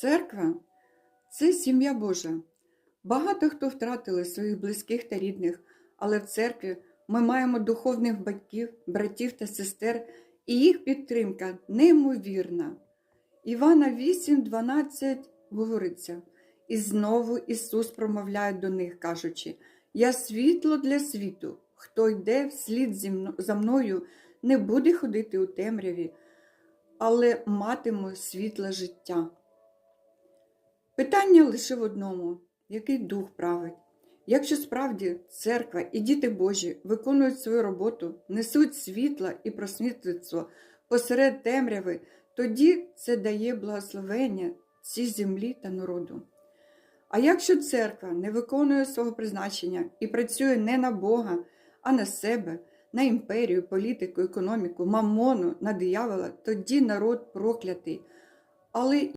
Церква це сім'я Божа. Багато хто втратили своїх близьких та рідних, але в церкві ми маємо духовних батьків, братів та сестер, і їх підтримка неймовірна. Івана 8:12 говориться, і знову Ісус промовляє до них, кажучи: Я світло для світу. Хто йде вслід за мною, не буде ходити у темряві, але матиме світле життя. Питання лише в одному: який дух править? Якщо справді церква і діти Божі виконують свою роботу, несуть світла і просвітництво посеред темряви, тоді це дає благословення цій землі та народу. А якщо церква не виконує свого призначення і працює не на Бога, а на себе, на імперію, політику, економіку, мамону, на диявола, тоді народ проклятий. Але